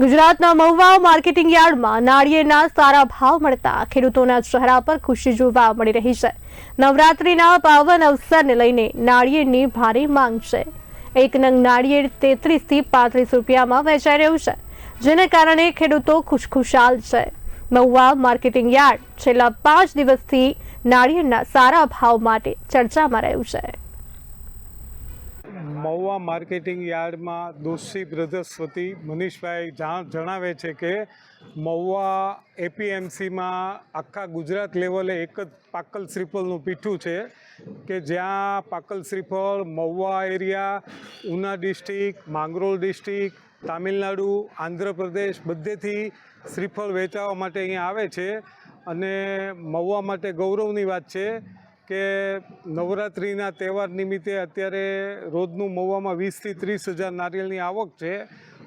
ગુજરાતના મહુવા માર્કેટિંગ યાર્ડમાં નાળિયેરના સારા ભાવ મળતા ખેડૂતોના ચહેરા પર ખુશી જોવા મળી રહી છે. નવરાત્રીના પાવન અવસરને લઈને નાળિયેરની ભારે માંગ છે. એક નંગ નાળિયેર તેત્રીસથી પાંત્રીસ રૂપિયામાં વેચાઈ રહ્યું છે, જેને કારણે ખેડૂતો ખુશખુશાલ છે. મહુવા માર્કેટિંગ યાર્ડ છેલ્લા પાંચ દિવસથી નાળિયેરના સારા ભાવ માટે ચર્ચામાં રહ્યું છે. મહુવા માર્કેટિંગ યાર્ડમાં દોષી બ્રધર્સ વતી મનીષભાઈ જાણ જણાવે છે કે મહુવા એપીએમસીમાં આખા ગુજરાત લેવલે એક જ પાકલ શ્રીફળનું પીઠું છે કે જ્યાં પાકલ શ્રીફળ, Mahuva area, Una district, Mangrol district, Tamil Nadu, Andhra Pradesh બધેથી શ્રીફળ વેચાવા માટે અહીંયા આવે છે. અને મહુવા માટે ગૌરવની વાત છે કે નવરાત્રિના તહેવાર નિમિત્તે અત્યારે રોજનું મહુવામાં વીસથી ત્રીસ હજાર નારિયેળની આવક છે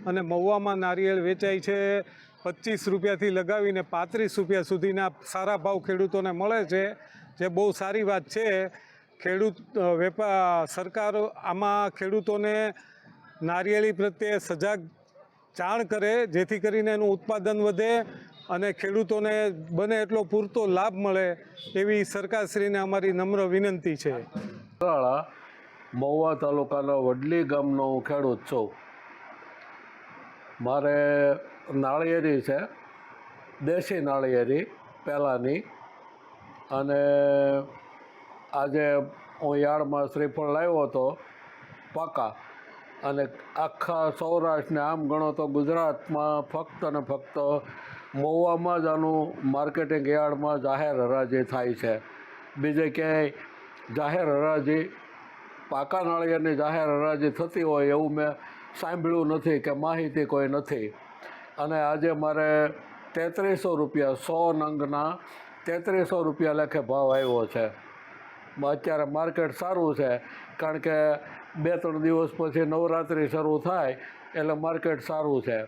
અને મહુવામાં નારિયેળ વેચાય છે પચીસ રૂપિયાથી લગાવીને પાંત્રીસ રૂપિયા સુધીના સારા ભાવ ખેડૂતોને મળે છે. જે બહુ સારી વાત છે, ખેડૂત વેપાર સરકાર આમાં ખેડૂતોને નારિયેળી પ્રત્યે સજાગ જાણ કરે, જેથી કરીને એનું ઉત્પાદન વધે અને ખેડૂતોને બને એટલો પૂરતો લાભ મળે એવી સરકારશ્રીને અમારી નમ્ર વિનંતી છે. મહુવા તાલુકાના વડલી ગામનો હું ખેડૂત છું મારે નાળિયેરી છે, દેશી નાળિયેરી પહેલાંની. અને આજે હું યાર્ડમાં શ્રીફળ લાવ્યો હતો, પાકા. અને આખા સૌરાષ્ટ્રને આમ ગણો તો ગુજરાતમાં ફક્ત ને ફક્ત મહુવામાં જ આનું માર્કેટિંગ યાર્ડમાં જાહેર હરાજી થાય છે. બીજે ક્યાંય જાહેર હરાજી, પાકા નાળિયેરની જાહેર હરાજી થતી હોય એવું મેં સાંભળ્યું નથી કે માહિતી કોઈ નથી. અને આજે મારે તેત્રીસો રૂપિયા સો નંગના તેત્રીસો રૂપિયા લેખે ભાવ આવ્યો છે. અત્યારે માર્કેટ સારું છે, કારણ કે બે ત્રણ દિવસ પછી નવરાત્રિ શરૂ થાય એટલે માર્કેટ સારું છે.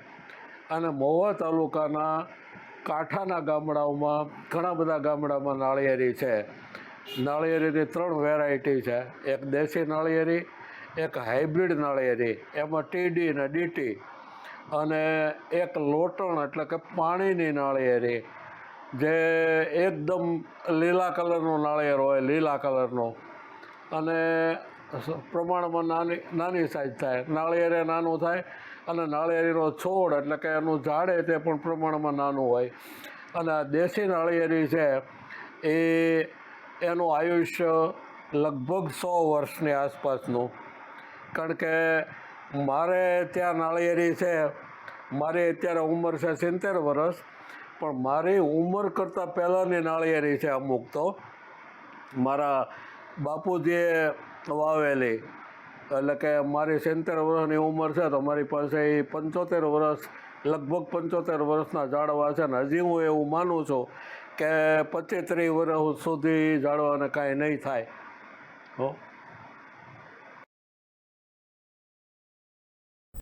અને મહુવા તાલુકાના કાંઠાના ગામડાઓમાં, ઘણા બધા ગામડામાં નાળિયેરી છે. નાળિયેરીની ત્રણ વેરાયટી છે. એક દેશી નાળિયેરી, એક હાઇબ્રિડ નાળિયેરી, એમાં ટીડી ને ડીટી અને એક લોટણ એટલે કે પાણીની નાળિયેરી, જે એકદમ લીલા કલરનો નાળિયેર હોય, લીલા કલરનો. અને પ્રમાણમાં નાની નાની સાઈઝ થાય. નાળિયેરે નાનું થાય અને નાળિયેરીનો છોડ એટલે કે એનું ઝાડે તે પણ પ્રમાણમાં નાનું હોય. અને આ દેશી નાળિયેરી છે એ, એનું આયુષ્ય લગભગ સો વર્ષની આસપાસનું. કારણ કે મારે ત્યાં નાળિયેરી છે, મારી અત્યારે ઉંમર છે સિત્તેર વર્ષ, પણ મારી ઉંમર કરતાં પહેલાંની નાળિયેરી છે અમુક તો. મારા બાપુજીએ વાવેલી. એટલે કે મારી સિત્તેર વર્ષની ઉંમર છે, તો મારી પાસે એ પંચોતેર વર્ષ, લગભગ પંચોતેર વર્ષના ઝાડવા છે ને, હજી હું એવું માનું છું કે પચીસ ત્રીસ વર્ષ સુધી ઝાડવાને કાંઈ નહીં થાય. હો.